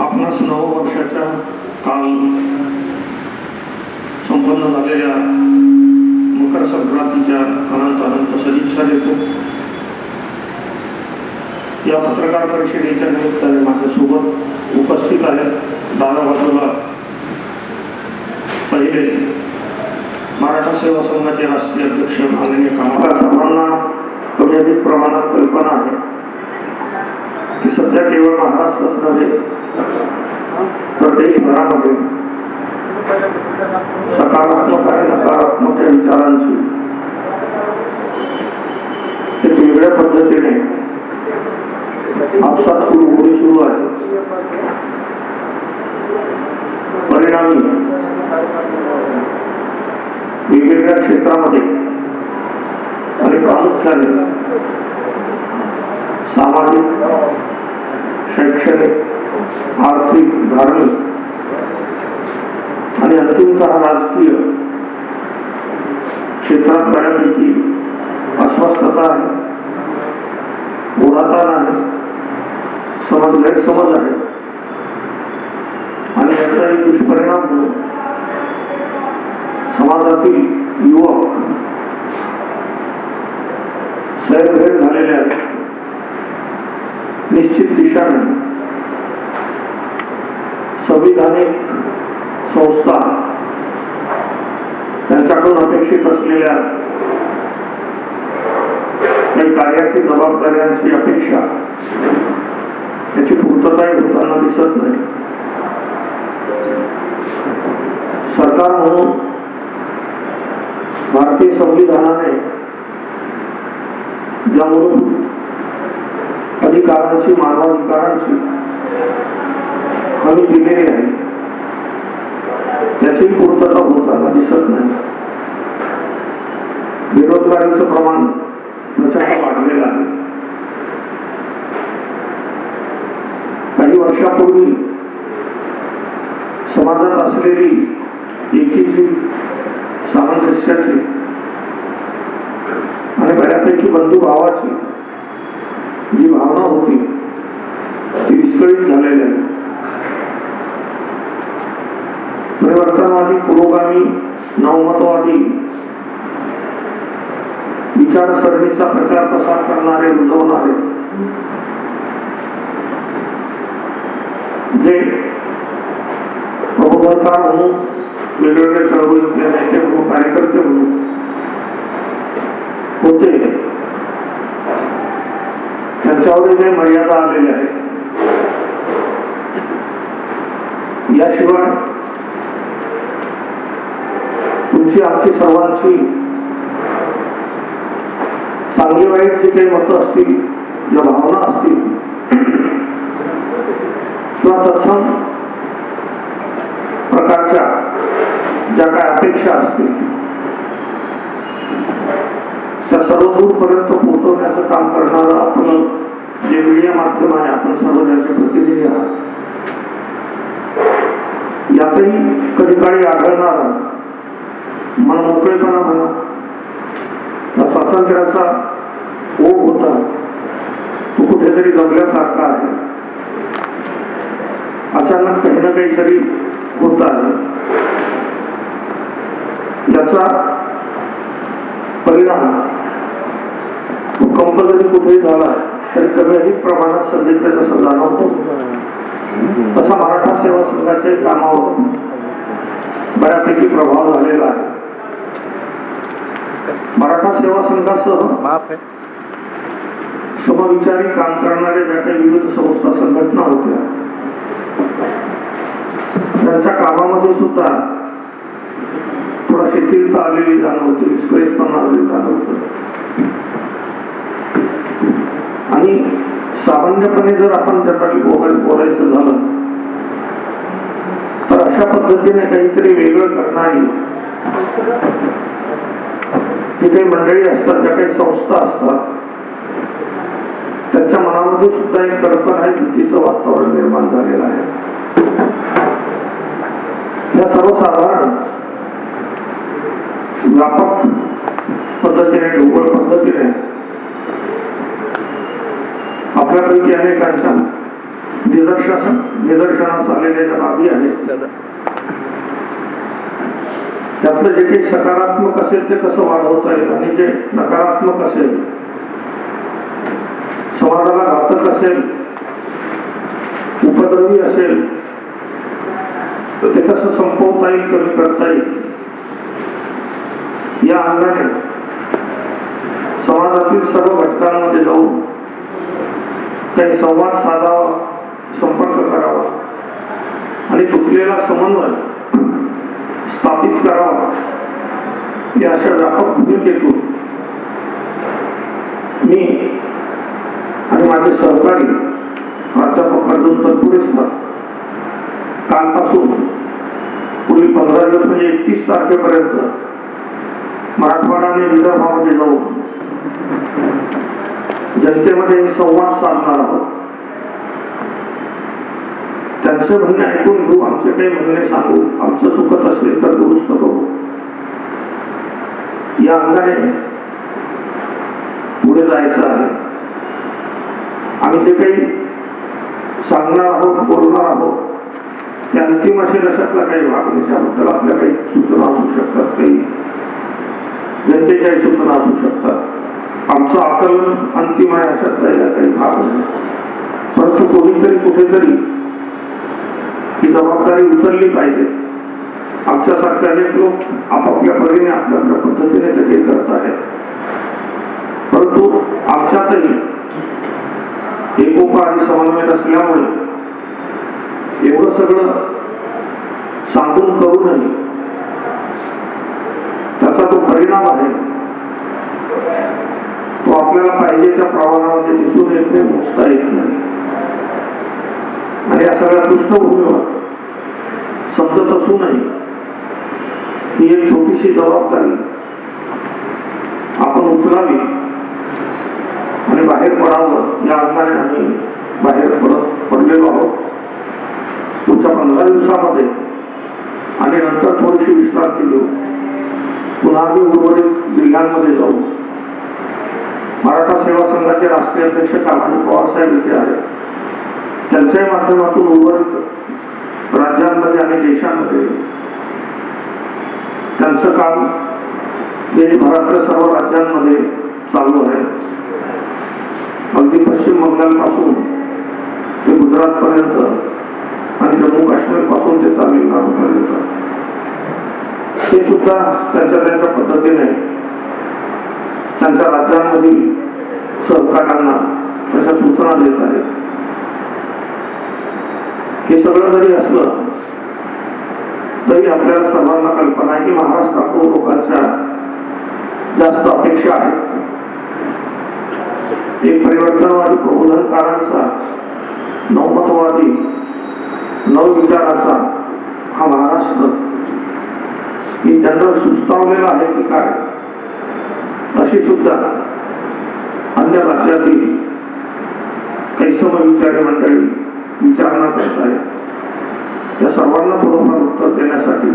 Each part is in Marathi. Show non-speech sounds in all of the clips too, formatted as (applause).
आपणास नववर्षाच्या काल संपन्न झालेल्या मकर संक्रांतीच्या अनंत अनंत सदिच्छा देतो. या पत्रकार परिषदेच्या निमित्ताने माझ्यासोबत उपस्थित आहेत. दादा बाजूला पहिले मराठा सेवा संघाचे राष्ट्रीय अध्यक्ष माननीय कामगार सर्वांना मर्यादित प्रमाणात कल्पना आहे. सध्या केवळ महाराष्ट्रच नव्हे तर देशभरामध्ये सकारात्मक आणि नकारात्मक या विचारांशी एक वेगळ्या पद्धतीने आपसात कुरबुरी सुरू आहे परिणामी वेगवेगळ्या क्षेत्रामध्ये आणि प्रामुख्याने सामाजिक शैक्षणिक आर्थिक धार्मिक आणि अंतिमतः राजकीय क्षेत्रात बऱ्यापैकी अस्वस्थता आहे ओढाताण आहे समज गैरसमज आहे आणि याचा एक दुष्परिणाम म्हणून समाजातील युवक सैरभैर झालेले आहेत निश्चित दिशाने संविधानिक संस्था माझ्याकडून अपेक्षित असलेल्या कार्याची जबाबदाऱ्यांची अपेक्षा याची पूर्तताही होताना दिसत नाही. सरकार म्हणून भारतीय संविधानाने ज्या मूलभूत अधिकारांची मानवाधिकारांची हमी दिलेली आहे त्याची पूर्तता होताना दिसत नाही. बेरोजगारीचं प्रमाण प्रचंड वाढलेलं आहे. काही वर्षापूर्वी समाजात असलेली एकीची सामंजस्याची आणि बऱ्यापैकी बंधुभावाची जी भावना होती ती विस्कळीत झालेली आहे. परिवर्तनवादी पुरोगामी नवमतवादी विचारसरणीचा प्रचार प्रसार करणारे रुजवणारे जे प्रबोधकार म्हणून वेगवेगळ्या चळवळीतले नेते म्हणून कार्यकर्ते म्हणून होते त्यांच्यावर काही मर्यादा आलेल्या आहेत याशिवाय तुमची आमची सर्वांची चांगली वाईट जी काही मतं असतील ज्या भावना असतील किंवा तत्सम प्रकारच्या ज्या काय अपेक्षा असतील त्या सर्व दूरपर्यंत पोहोचवण्याचं काम करणारं आपण जे मीडिया माध्यम आहे आपण सर्व ज्याचे प्रतिनिधी आहात. यातही कधी काळी आढळणारा मन मोकळेपणा म्हणा स्वातंत्र्याचा तो होता. तो कुठेतरी जमल्यासारखा आहे. अचानक काही ना काहीतरी होत आहे. याचा परिणाम भूकंप जरी कुठेही झाला तरी कमी अधिक प्रमाणात सध्या सल्ला जाणवतो तसा मराठा सेवा संघाच्या कामावर बऱ्यापैकी प्रभाव झालेला आहे. मराठा सेवा संघासह माफ आहे. समविचारी काम करणाऱ्या ज्या काही विविध संस्था संघटना होत्या त्यांच्या कामामध्ये सुद्धा थोडा शिथिलता आलेली जाणवते विस्कळीतपणा आलेली जाणवत आणि सामान्यपणे जर आपण जनरली बोलाय बोलायचं झालं तर अशा पद्धतीने काहीतरी वेगळं करणारी जे काही मंडळी असतात ज्या काही संस्था असतात मनामध्ये सुद्धा एक कल्पना आहे भीतीचं वातावरण निर्माण झालेलं आहे. या सर्वसाधारण व्यापक पद्धतीने ढोबळ पद्धतीने आपल्यापैकी अनेकांच्या निदर्शन निदर्शनास आलेल्या ज्या बाबी आहेत. त्यातलं जे काही सकारात्मक असेल ते कसं वाढवता येईल आणि जे नकारात्मक असेल समाजाला घातक असेल उपद्रवी असेल तर ते कसं संपवता येईल कमी करता येईल? या अंगाने समाजातील सर्व घटकांमध्ये जाऊन काही संवाद साधावा संपर्क करावा आणि तुटलेला समन्वय स्थापित करावा. या अशा व्यापक भूमिकेतून मी माझे सहकारी प्राध्यापक अर्जुन तत्पुरे सर कालपासून पुढील पंधरा दिवस म्हणजे एकतीस तारखेपर्यंत मराठवाडा आणि विदर्भामध्ये जाऊन जनतेमध्ये संवाद साधणार आहोत. त्यांचं म्हणणे ऐकून घेऊ आमचे काही म्हणणे सांगू. आमचं चुकत असेल तर दुरुस्त करू. या अंगाने पुढे जायचं आहे. आम्ही जे काही सांगणार आहोत बोलणार आहोत ते अंतिम असेल अशातला काही भाग नाही. त्याबद्दल आपल्या काही सूचना असू शकतात काही जनतेच्याही सूचना असू शकतात. आमचं आकलन अंतिम आहे अशातला या काही भाग नाही. परंतु कोणीतरी कुठेतरी ही जबाबदारी उचलली पाहिजे. आमच्यासारखे अनेक लोक आपापल्या परीने आपल्या आपल्या पद्धतीने ते करत आहेत. आणि समन्वयक असल्यामुळे एवढं सगळं सांगून करूनही त्याचा जो परिणाम आहे. तो आपल्याला पाहिजे त्या प्रमाणामध्ये दिसून येत नाही मोजता येत नाही. आणि या सगळ्या पृष्ठभूमीवर समजत असूनही ही एक छोटीशी जबाबदारी आपण उचलावी आणि बाहेर पडावं या अर्थाने आम्ही बाहेर परत पडलेलो आहोत. पुढच्या पंधरा दिवसामध्ये आणि नंतर थोडीशी विश्रांती घेऊ पुन्हा आम्ही उर्वरित जिल्ह्यांमध्ये जाऊ. मराठा सेवा संघाचे राष्ट्रीय अध्यक्ष कामाजी पवारसाहेब इथे आहेत. त्यांच्याही माध्यमातून उर्वरित राज्यांमध्ये आणि देशांमध्ये त्यांचं काम देशभरातल्या सर्व राज्यांमध्ये चालू आहे. अगदी पश्चिम बंगालपासून गुजरातपर्यंत आणि जम्मू काश्मीरपासून ते तामिळनाडूपर्यंत. ते सुद्धा त्यांच्या त्यांच्या पद्धतीने त्यांच्या राज्यांमधील सहकार्यांना तशा सूचना देत आहेत. हे सगळं जरी असलं तरी आपल्याला सर्वांना कल्पना आहे की महाराष्ट्रातून लोकांच्या जास्त अपेक्षा आहेत. एक परिवर्तनवादी प्रबोधनकारांचा नवमतवादी नवविचाराचा हा महाराष्ट्र. ही जनरल सुस्तावलेला आहे की काय? अशी सुद्धा अन्य राज्यातील काही समविचारी मंडळी विचारणा करत आहेत या सर्वांना थोडंफार उत्तर देण्यासाठी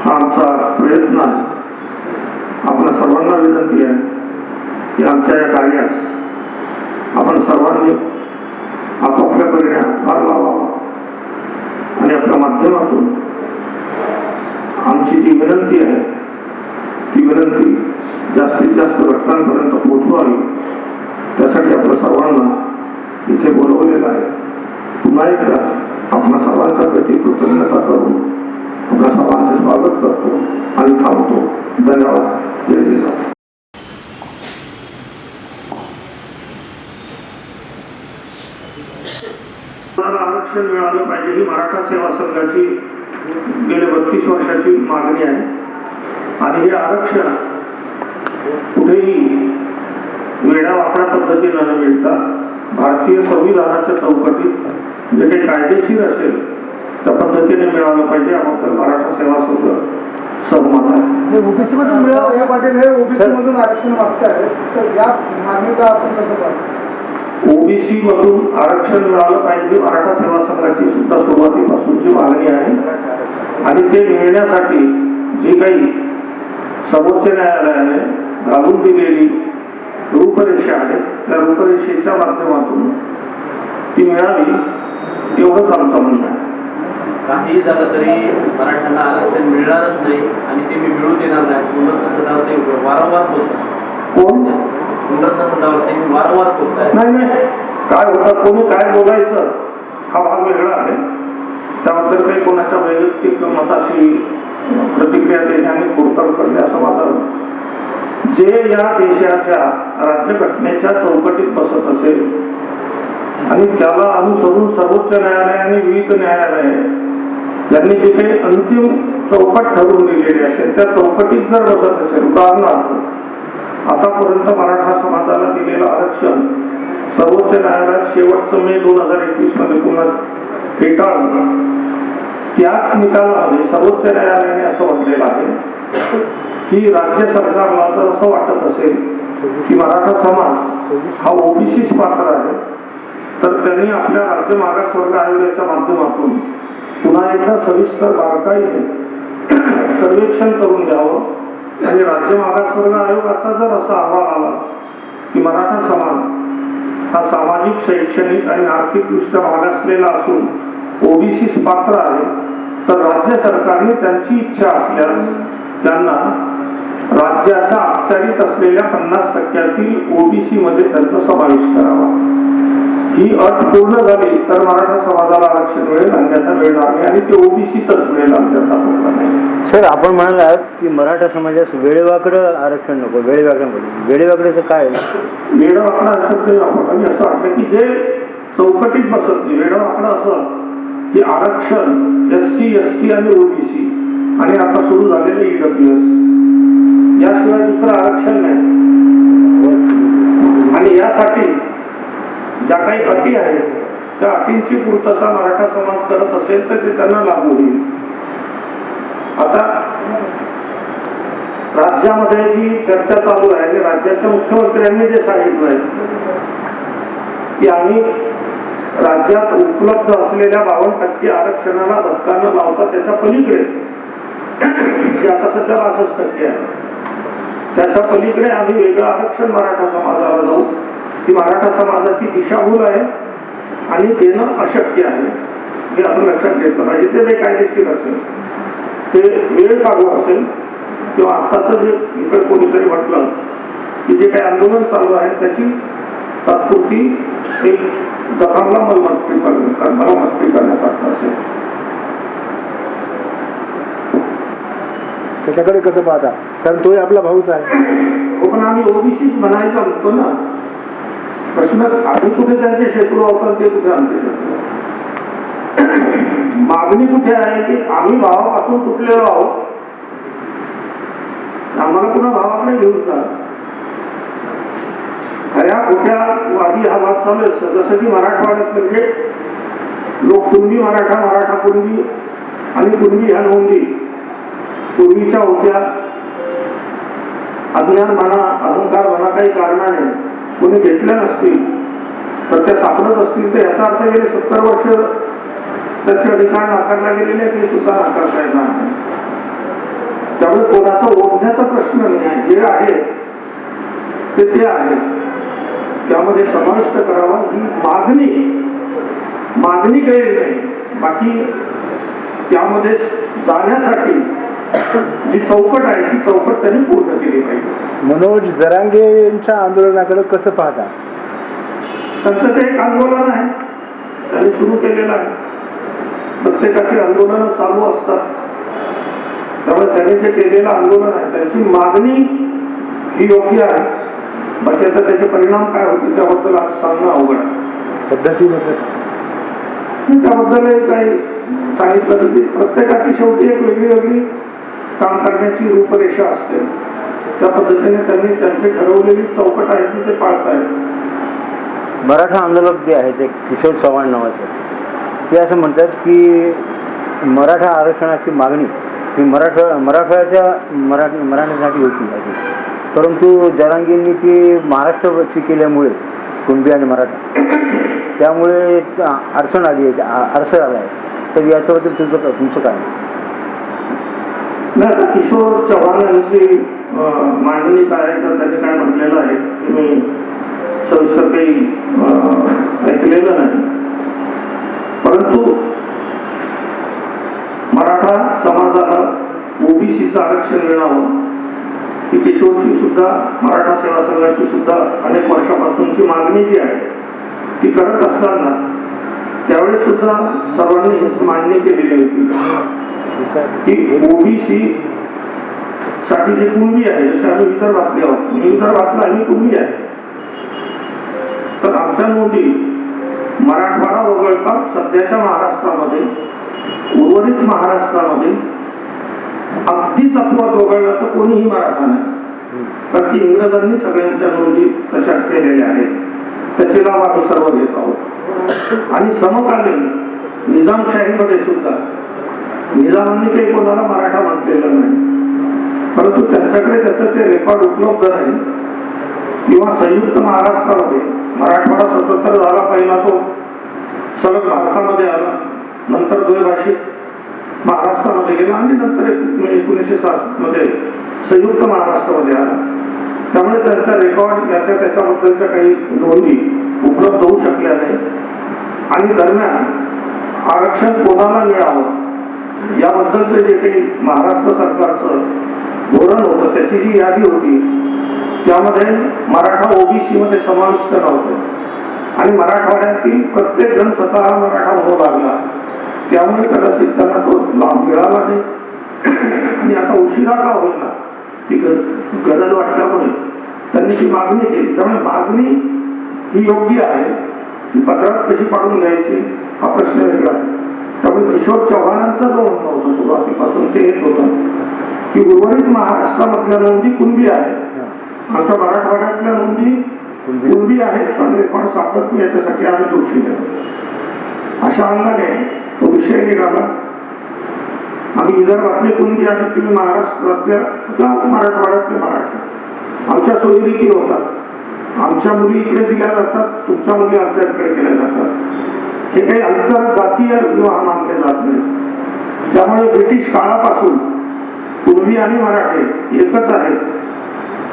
हा आमचा प्रयत्न आहे. आपल्या सर्वांना विनंती आहे की आमच्या या कार्यास आपण सर्वांनी आपापल्या परिणाम फार लावावा. आणि आपल्या माध्यमातून आमची जी विनंती आहे ती विनंती जास्तीत जास्त घटकांपर्यंत पोहोचवावी. त्यासाठी आपल्या सर्वांना इथे बोलवलेलं आहे. पुन्हा एकदा आपल्या सर्वांच्या प्रती कृतज्ञता करून आपल्या सर्वांचे स्वागत करतो आणि थांबतो. धन्यवाद. जय जिजाऊ मला आरक्षण मिळालं पाहिजे ही मराठा सेवा संघाची गेल्या बत्तीस वर्षाची मागणी आहे. आणि हे आरक्षण कुठेही वेडा वाकड्या पद्धतीनं न मिळता भारतीय संविधानाच्या चौकटीत जे काही कायदेशीर असेल त्या पद्धतीने मिळालं पाहिजे. याबद्दल मराठा सेवा संघ सहमत आहे. ओबीसी मधून मिळालं या पाटील हे ओबीसी मधून आरक्षण मागताय तर या मागणीला आपण कसं पाहतो ओबीसी मधून आरक्षण मिळालं पाहिजे मराठा सेवा संघाची सुद्धा सुरुवातीपासूनची मागणी आहे. आणि ते मिळण्यासाठी जी काही सर्वोच्च न्यायालयाने घालून दिलेली रूपरेषा आहे त्या रूपरेषेच्या माध्यमातून ती मिळावी एवढंच आमचं म्हणणं आहे. काही झालं तरी मराठ्यांना आरक्षण मिळणारच नाही आणि ते मी मिळू देणार नाही. वारंवार बोलतात कोण? नाही नाही. काय होतं कोणी काय बोलायचं हा भाग वेगळा आहे. त्याबद्दल काही कोणाच्या वैयक्तिक मताशी प्रतिक्रिया देणे आणि कुरतड करणे असं माझं जे या देशाच्या राज्यघटनेच्या चौकटीत बसत असेल आणि त्याला अनुसरून सर्वोच्च न्यायालय आणि विविध न्यायालय यांनी जे काही अंतिम चौकट ठरवून दिलेली असेल त्या चौकटीत जर बसत असेल उदाहरणार्थ आतापर्यंत मराठा समाजाला दिलेलं आरक्षण सर्वोच्च न्यायालयात शेवटचं मे दोन हजार एकवीसमध्ये पुन्हा फेटाळलं. त्याच निकालामध्ये सर्वोच्च न्यायालयाने असं म्हटलेलं आहे की राज्य सरकारला जर असं वाटत असेल की मराठा समाज हा ओबीसीच पात्र आहे तर त्यांनी आपल्या राज्य मागासवर्ग आयोगाच्या माध्यमातून पुन्हा एकदा सविस्तर बारकाईने सर्वेक्षण करून द्यावं. आणि राज्य मागासवर्ग आयोगाचा जर असा अहवाल आला की मराठा समाज हा सामाजिक शैक्षणिक आणि आर्थिकदृष्ट्या मागासलेला असून ओबीसी पात्र आहे तर राज्य सरकारने त्यांची इच्छा असल्यास त्यांना राज्याच्या अखत्यारीत असलेल्या पन्नास टक्क्यातील ओबीसी मध्ये त्यांचा समावेश करावा. ही अट पूर्ण झाली तर मराठा समाजाला आरक्षण मिळेल अन्यथा मिळणार नाही. आणि ते ओबीसीतच मिळेल अन्यथा नाही सर आपण म्हणालात की मराठा समाजास वेळेवाकडं आरक्षण नको वेळेवाकडं नको. वेळेवाकडेचं काय? आहे? वेडवाकडा शब्द वापरला मी असं वाटलं की जे चौकटीत बसत नाही वेडवाकडा असं की आरक्षण एस सी एस टी आणि ओबीसी. आणि आता सुरू झालेले ईडब्ल्यू एस याशिवाय दुसरं आरक्षण नाही. आणि यासाठी ज्या काही अटी आहेत त्या अटींची पूर्तता मराठा समाज करत असेल तर ते त्यांना लागू होईल. आता राज्यामध्ये जी चर्चा चालू आहे आणि राज्याच्या मुख्यमंत्र्यांनी जे सांगितलं आहे की आम्ही राज्यात उपलब्ध असलेल्या बावन्न टक्के आरक्षणाला धक्का न लावता त्याच्या पलीकडे जे आता सध्या बासष्ट टक्के आहे त्याच्या पलीकडे आम्ही वेगळं आरक्षण मराठा समाजाला जाऊ ही मराठा समाजाची दिशाभूल आहे आणि देणं अशक्य आहे. हे आपण लक्षात घेतलं पाहिजे. ते बेकायदेशीर असेल ते वेळ काढू असेल किंवा आत्ताचं जे इकडे कोणीतरी म्हटलं की जे काही आंदोलन चालू आहे त्याची तात्पुरती एक जखमला मलमत्ती मलमत्ती करण्यासारखं असेल. त्याच्याकडे कसं पाहता? कारण तोही आपला भाऊच आहे. हो पण आम्ही ओबीसीच म्हणायचं म्हणतो ना प्रश्न आम्ही कुठे त्यांचे शत्रू आहोत ते कुठे आमचे शत्रू (clears throat) मागणी कुठे आहे की आम्ही भावापासून तुटलेलो आहोत? आम्हाला पुन्हा भावाकडे घेऊन जा. खऱ्या खोट्या वादी हा वाद चालू आहे. जसं की मराठवाड्यात म्हणजे लोक कुणबी मराठा मराठा कुणबी आणि कुणबी ह्या नोंदी. पूर्वीच्या होत्या. अज्ञान म्हणा अहंकार म्हणा काही कारणाने. कोणी घेतल्या नसतील तर त्या सापडत असतील तर याचा अर्थ गेले सत्तर वर्ष त्याचे अधिकार नाकारला गेलेले ते सुद्धा नाकारता येणार नाही त्यामुळे कोणाचा ओढण्याचा प्रश्न नाही आहे. जे आहे ते ते आहे. त्यामध्ये समाविष्ट करावा ही मागणी मागणी काही नाही. बाकी त्यामध्ये जाण्यासाठी जी चौकट आहे ती चौकट त्यांनी पूर्ण केली पाहिजे. मनोज जरांगे यांच्या आंदोलनाकडे कसं पाहता? त्यांचं ते एक आंदोलन आहे. त्यांनी सुरू केलेलं आहे. प्रत्येकाची आंदोलनं चालू असतात. त्यामुळे त्यांनी जे केलेलं आंदोलन आहे त्यांची मागणी ही योग्य आहे. आता त्याचे परिणाम काय होतील त्याबद्दल आज सांगणं अवघड आहे. पद्धतीमध्ये मी त्याबद्दल काही सांगितलं प्रत्येकाची शेवटी एक वेगळी वेगळी काम करण्याची रूपरेषा असते. त्या पद्धतीने त्यांनी त्यांचे ठरवलेली चौकट आहे ती ते पाळतायत. मराठा आंदोलक जे आहेत एक किशोर चव्हाण नावाचे ते असं म्हणतात की मराठा आरक्षणाची मागणी ही मराठा मराठवाड्याच्या मराठी मराठ्यासाठी होती. आधी परंतु जरांगींनी ती महाराष्ट्राची केल्यामुळे कुणबी आणि मराठा त्यामुळे अडचण आली आहे अडसर आला आहे. तर याच्याबद्दल तुमचं तुमचं काय? नाही किशोर चव्हाण यांची मांडणी त्याचे काय म्हटलेलं आहे मी सविस्तर काही ऐकलेलं नाही. परंतु मराठा समाजाला ओबीसीचं आरक्षण मिळावं ती किशोरची सुद्धा मराठा सेवा संघाची सुद्धा अनेक वर्षापासूनची मागणी जी आहे ती करत असताना त्यावेळेस सुद्धा सर्वांनी मान्य केलेली होती. की ओबीसी साठी जे कुणबी आहे शाळू इतर वाचले आहोत मी विदर्भातला आम्ही कुणबी आहे. तर आमच्या नोंदी मराठवाडा वगळता सध्याच्या महाराष्ट्रामध्ये उर्वरित महाराष्ट्रामध्ये अगदीच अपवाद वगळला तर कोणीही मराठा नाही. कारण की इंग्रजांनी सगळ्यांच्या नोंदी तशा केलेल्या आहेत. त्याचे लाभ आम्ही सर्व घेत आहोत. आणि समकालीन निजामशाहीमध्ये सुद्धा निजामांनी काही कोणाला मराठा म्हटलेलं नाही. परंतु त्यांच्याकडे त्याचं ते रेकॉर्ड उपलब्ध नाही. किंवा संयुक्त महाराष्ट्रामध्ये मराठवाडा स्वतंत्र झाला पहिला तो सलग भारतामध्ये आला नंतर द्वैभाषिक महाराष्ट्रामध्ये गेला आणि नंतर एक- एकोणीसशे सात मध्ये संयुक्त महाराष्ट्रामध्ये आला. त्यामुळे त्यांचा रेकॉर्ड याच्या त्याच्याबद्दलच्या काही नोंदी उपलब्ध होऊ शकल्या नाही. आणि दरम्यान आरक्षण कोणाला मिळावं? याबद्दलचं जे काही महाराष्ट्र सरकारचं धोरण होतं त्याची जी यादी होती त्यामध्ये मराठा ओबीसी मध्ये समाविष्ट नव्हतं. आणि मराठवाड्यातील प्रत्येक जण स्वतः मराठा होऊ लागला. त्यामुळे कदाचित त्यांना तो लाभ मिळाला नाही. आणि आता उशिरा का होईना ती ग- गरज वाटल्यामुळे त्यांनी ती मागणी केली त्यामुळे मागणी ही योग्य आहे ती पत्रात कशी पाडून घ्यायची हा प्रश्न वेगळा आहे. त्यामुळे किशोर चव्हाणांचा जो म्हणणं होतं सुरुवातीपासून ते हेच होतं. की उर्वरित महाराष्ट्रामधल्या नोंदी कुणबी आहे आमच्या मराठवाड्यातल्या नोंदी कुणबी. आहेत? पण रेकॉर्ड सापडत नाही याच्यासाठी आम्ही दोषी अशा अंगाने तो विषय निघाला. आम्ही विदर्भातले कुणबी आणि तुम्ही महाराष्ट्रातल्या किंवा मराठवाड्यातले मराठी. आमच्या सोयीरीती होतात. आमच्या मुली इकडे दिल्या जातात तुमच्या मुली आमच्या इकडे केल्या जातात. हे काही अंतर जातीय विवाह मानले जात नाही. त्यामुळे ब्रिटिश काळापासून पूर्वी आणि मराठी एकच आहे.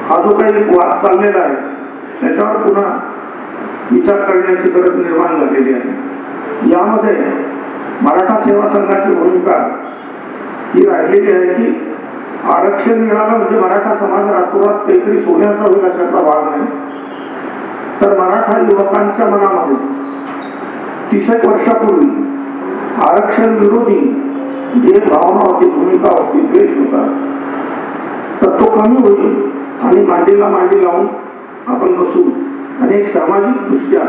हा जो काही वाद चाललेला आहे त्याच्यावर पुन्हा विचार करण्याची गरज निर्माण झालेली आहे. यामध्ये मराठा सेवा संघाची भूमिका ही राहिलेली आहे की आरक्षण मिळालं म्हणजे मराठा समाज रातोरात काहीतरी सोन्याचा होईल अशातला भाग नाही. तर मराठा युवकांच्या मनामध्ये तीस एक वर्षापूर्वी आरक्षण विरोधी जे भावना होती भूमिका होती द्वेष होता तर तो कमी होईल आणि मांडीला मांडी लावून आपण बसू. आणि एक सामाजिक दृष्ट्या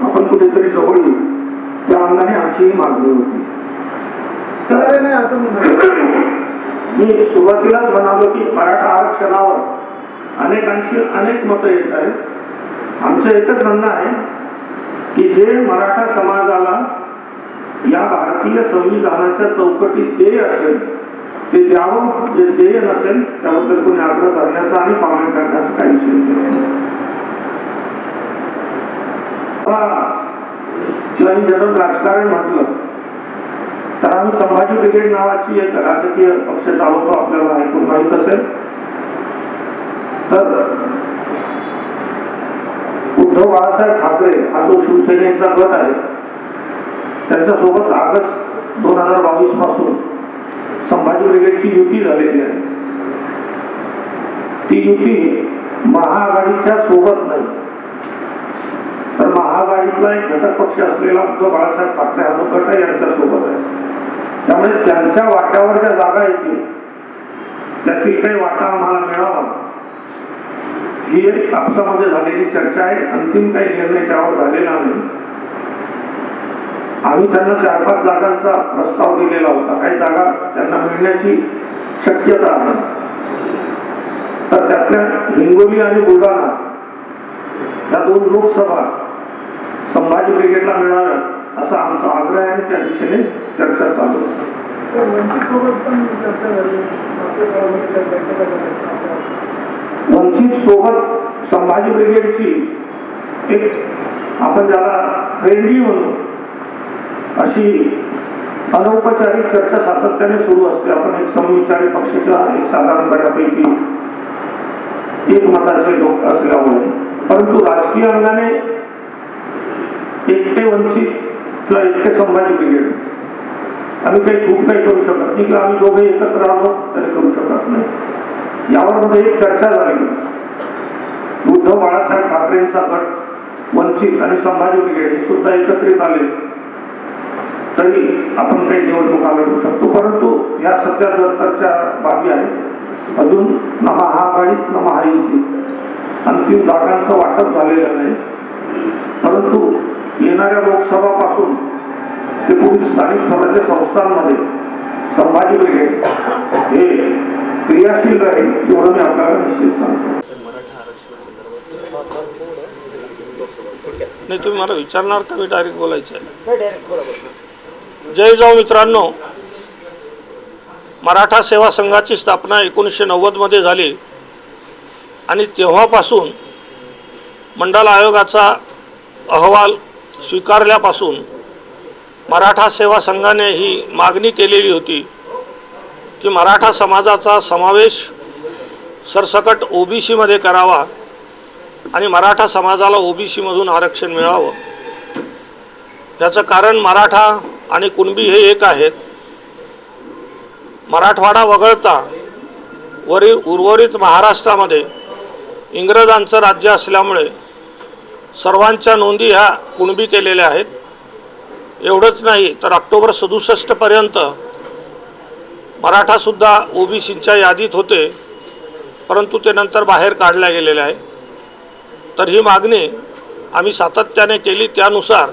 आपण कुठेतरी जवळ येऊ. त्या अंगाने आमची ही मागणी होती. तर नाही असं मी सुरुवातीलाच म्हणालो की मराठा आरक्षणावर अनेकांची अनेक मतं येत आहेत. आमचं एकच म्हणणं आहे की जे मराठा समाजाला या भारतीय संविधानाच्या चौकटीत देय असेल ते द्यावं जे ध्येय नसेल त्याबद्दल कोणी आग्रह धरण्याचा आणि कॉमेंट करण्याचा काही विषय नाही. किंवा जनरल राजकारण म्हटलं तर आम्ही संभाजी ब्रिगेड नावाची एक राजकीय पक्ष चालवतो आपल्याला ऐकून माहीत असेल तर उद्धव बाळासाहेब ठाकरे हा जो शिवसेनेचा गट आहे त्यांच्यासोबत ऑगस्ट दोन हजार बावीसपासून संभाजी ब्रिगेडची युती झालेली आहे. ती युती महाआघाडीच्या सोबत नाही. तर महाआघाडीतला एक घटक पक्ष असलेला उद्धव बाळासाहेब ठाकरे हा जो गट आहे यांच्या सोबत आहे. त्यामुळे त्यांच्या वाट्यावर ज्या जागा येतील त्यातील काही वाटा आम्हाला मिळावा. ही एक आपसामध्ये झालेली चर्चा आहे. अंतिम काही निर्णय त्यावर झालेला नाही. आम्ही त्यांना चार पाच जागांचा प्रस्ताव दिलेला होता. काही जागा त्यांना मिळण्याची शक्यता आहे. तर त्यातल्या हिंगोली आणि बुलढाणा या दोन लोकसभा संभाजी ब्रिगेडला मिळाव्यात असा आमचा आग्रह आहे आणि त्या दिशेने चर्चा चालू आहे. तर वंचित सोबत संभाजी ब्रिगेडची एक आपण ज्याला फ्रेंडली म्हणू अशी अनौपचारिक चर्चा सातत्याने सुरू असते. आपण एक समविचारी पक्षाच्या एक साधारण बऱ्यापैकी एक मताचे लोक असल्यामुळे. परंतु राजकीय अंगाने एकटे वंचित किंवा एकटे संभाजी ब्रिगेड. आम्ही काही खूप काही करू शकत नाही किंवा आम्ही दोघे एकत्र आलो तरी करू शकत नाही. यावर मध्ये एक चर्चा झाली. उद्धव बाळासाहेब ठाकरेंचा गट वंचित आणि संभाजी ब्रिगेड हे सुद्धा एकत्रित आले. तरी आपण काही निवडणुका लढू शकतो. परंतु ह्या सध्या दरतरच्या बाबी आहेत. अजून न महाआघाडीत न महायुती अंतिम जागांचं वाटप झालेलं नाही. परंतु येणाऱ्या लोकसभापासून ते पुढील स्थानिक स्वराज्य संस्थांमध्ये संभाजी ब्रिगेड हे क्रियाशील राहील एवढं मी आपल्याला निश्चित सांगतो. नाही तुम्ही मला विचारणार का मी डायरेक्ट बोलायचं आहे? जय जाऊ मित्रांनो. मराठा सेवा संघाची स्थापना एकोणीसशे नव्वदमध्ये झाली. आणि तेव्हापासून मंडल आयोगाचा अहवाल स्वीकारल्यापासून मराठा सेवा संघाने ही मागणी केलेली होती. की मराठा समाजाचा समावेश सरसकट ओबीसीमध्ये करावा आणि मराठा समाजाला ओबीसीमधून आरक्षण मिळावं. त्याचं कारण मराठा आणि कुणबी हे एक आहेत. मराठवाडा वगळता वरील उर्वरित महाराष्ट्रामध्ये इंग्रजांचं राज्य असल्यामुळे सर्वांच्या नोंदी ह्या कुणबी केलेल्या आहेत. एवढंच नाही तर ऑक्टोबर सदुसष्टपर्यंत मराठासुद्धा ओबीसींच्या यादीत होते परंतु ते नंतर बाहेर काढल्या गेलेले आहे तर ही मागणी आम्ही सातत्याने केली. त्यानुसार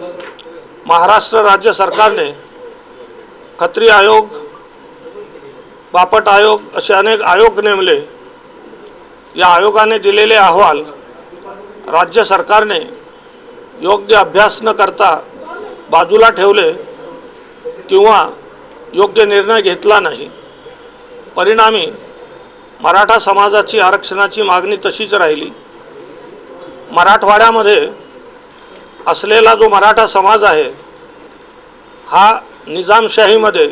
महाराष्ट्र राज्य सरकारने खत्री आयोग बापट आयोग असे अनेक आयोग नेमले. या आयोगाने दिलेले अहवाल राज्य सरकारने योग्य अभ्यास न करता बाजूला ठेवले किंवा योग्य निर्णय घेतला नाही. परिणामी मराठा समाजाची आरक्षणाची मागणी तशीच राहिली. मराठवाड्यामध्ये असलेला जो मराठा समाज आहे हा निजामशाहीमध्ये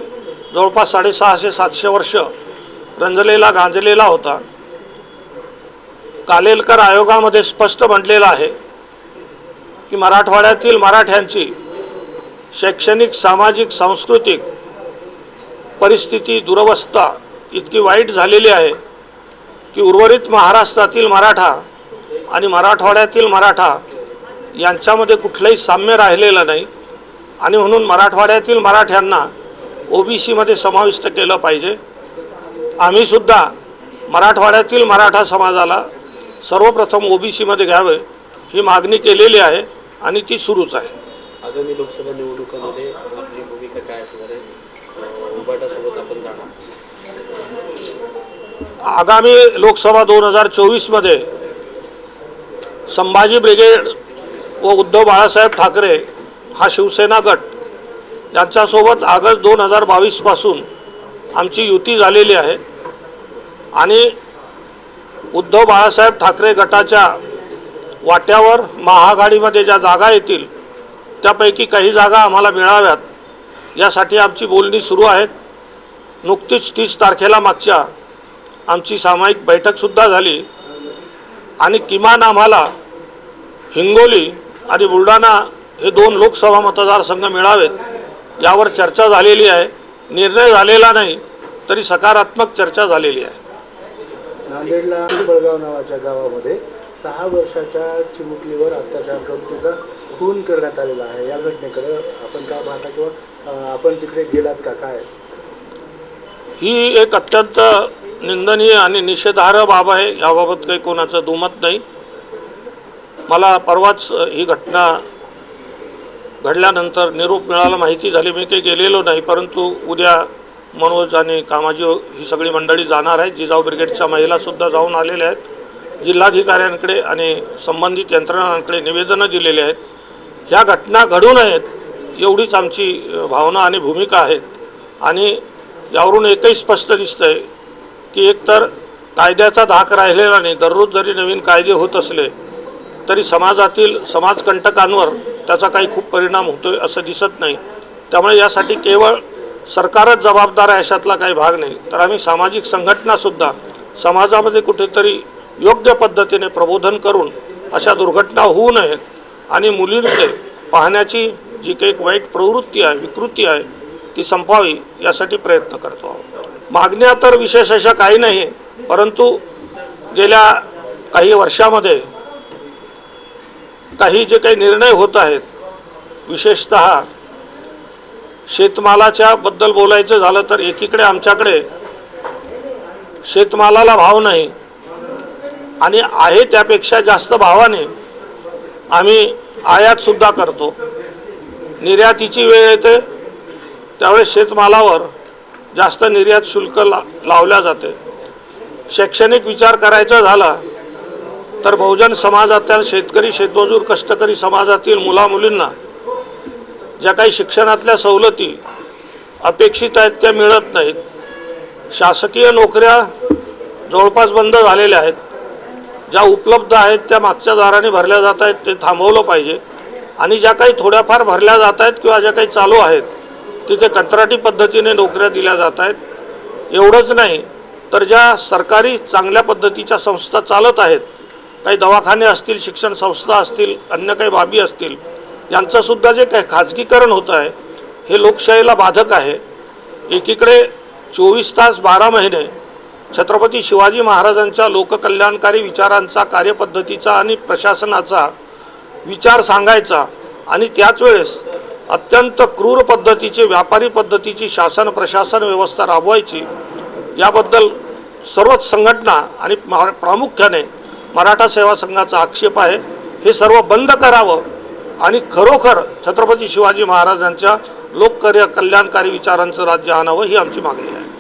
जवळपास साडेसहाशे सातशे वर्ष रंजलेला गांजलेला होता. कालेलकर आयोगामध्ये स्पष्ट म्हटलेलं आहे की मराठवाड्यातील मराठ्यांची शैक्षणिक सामाजिक सांस्कृतिक परिस्थिती दुरवस्था इतकी वाईट झालेली आहे की उर्वरित महाराष्ट्रातील मराठा आणि मराठवाड्यातील मराठा यांच्यामध्ये कुठलंही साम्य राहिलेलं नाही. आणि म्हणून मराठवाड्यातील मराठ्यांना ओ बी सीमध्ये समाविष्ट केलं पाहिजे. आम्हीसुद्धा मराठवाड्यातील मराठा समाजाला सर्वप्रथम ओ बी सीमध्ये घ्यावे ही मागणी केलेली आहे आणि ती सुरूच आहे. आगामी लोकसभा निवडणुकांमध्ये आपली भूमिका काय असणार आहे अं, उभाटासोबत आपण जाणार आगामी लोकसभा दोन हजार चोवीसमध्ये संभाजी ब्रिगेड व उद्धव बाळासाहेब ठाकरे हा शिवसेना गट यांच्यासोबत ऑगस्ट दोन हजार बावीसपासून आमची युती झालेली आहे. आणि उद्धव बाळासाहेब ठाकरे गटाच्या वाट्यावर महाआघाडीमध्ये ज्या जागा येतील त्यापैकी काही जागा आम्हाला मिळाव्यात यासाठी आमची बोलणी सुरू आहेत. नुकतीच तीस तारखेला मागच्या आमची सामायिक बैठकसुद्धा झाली. आणि किमान आम्हाला हिंगोली आणि बुलढाणा हे दोन लोकसभा मतदारसंघ मिळावेत यावर चर्चा झालेली आहे. निर्णय झालेला नाही तरी सकारात्मक चर्चा झालेली आहे. नांदेडला पिंपळगाव नावाच्या गावामध्ये सहा वर्षाच्या चिमुकलीवर अत्याचार करून तिचा खून करण्यात आलेला आहे. या घटनेकडे आपण काय पाहता किंवा आपण तिकडे गेलात का? काय? ही एक अत्यंत निंदनीय आणि निषेधार्ह बाब आहे याबाबत काही कोणाचं दुमत नाही. मला परवाच ही घटना घडल्यानंतर निरोप मिळाला माहिती झाली. मी काही गेलेलो नाही परंतु उद्या मनोज आणि कामाजी ही सगळी मंडळी जाणार आहेत. जिजाऊ ब्रिगेडच्या महिलासुद्धा जाऊन आलेल्या आहेत. जिल्हाधिकाऱ्यांकडे आणि संबंधित यंत्रणांकडे निवेदनं दिलेली आहेत. ह्या घटना घडू नयेत एवढीच आमची भावना आणि भूमिका आहेत. आणि यावरून एकही स्पष्ट दिसतं आहे की एकतर कायद्याचा धाक राहिलेला नाही. दररोज जरी नवीन कायदे होत असले तरी समाजातील समाजकंटकांवर त्याचा काही खूप परिणाम होतोय असं दिसत नाही. त्यामुळे यासाठी केवळ सरकारच जबाबदार आहे अशातला काही भाग नाही. तर आम्ही सामाजिक संघटनासुद्धा समाजामध्ये कुठेतरी योग्य पद्धतीने प्रबोधन करून अशा दुर्घटना होऊ नयेत. आणि मुलींकडे पाहण्याची जी काही एक वाईट प्रवृत्ती आहे विकृती आहे ती संपावी यासाठी प्रयत्न करतो आहोत. मागण्या तर विशेष अशा काही नाही परंतु गेल्या काही वर्षामध्ये काही जे काही निर्णय होत आहेत विशेषत शेतमालाच्या बद्दल बोलायचं झालं तर एकीकडे आमच्याकडे शेतमालाला भाव नाही आणि आहे त्यापेक्षा जास्त भावाने आम्ही आयातसुद्धा करतो. निर्यातीची वेळ येते त्यावेळेस शेतमालावर जास्त निर्यात शुल्क ला लावल्या जाते. शैक्षणिक विचार करायचा झाला तर बहुजन समाजातील शेतकरी शेतमजूर कष्टकरी समाजातील मुलामुलींना ज्या काही शिक्षणातल्या सवलती अपेक्षित आहेत त्या मिळत नाहीत शासकीय नोकऱ्या जवळपास बंद झालेल्या आहेत. ज्या उपलब्ध आहेत त्या मागच्या दाराने भरल्या जात आहेत ते थांबवलं पाहिजे. आणि ज्या काही थोड्याफार भरल्या जात आहेत किंवा ज्या काही चालू आहेत तिथे कंत्राटी पद्धतीने नोकऱ्या दिल्या जात आहेत एवढंच नाही तर ज्या सरकारी चांगल्या पद्धतीच्या संस्था चालत आहेत काही दवाखाने असतील शिक्षण संस्था असतील अन्य काही बाबी असतील यांचंसुद्धा जे काही खाजगीकरण होतं आहे हे लोकशाहीला बाधक आहे. एकीकडे चोवीस तास बारा महिने छत्रपती शिवाजी महाराजांच्या लोककल्याणकारी विचारांचा कार्यपद्धतीचा आणि प्रशासनाचा विचार सांगायचा आणि त्याच वेळेस अत्यंत क्रूर पद्धतीची व्यापारी पद्धतीची शासन प्रशासन व्यवस्था राबवायची याबद्दल सर्वच संघटना आणि प्रामुख्याने मराठा सेवा संघाचा आक्षेप आहे. हे सर्व बंद करावं आणि खरोखर छत्रपती शिवाजी महाराजांच्या लोककार्य कल्याणकारी विचारांचं राज्य आणावं ही आमची मागणी आहे.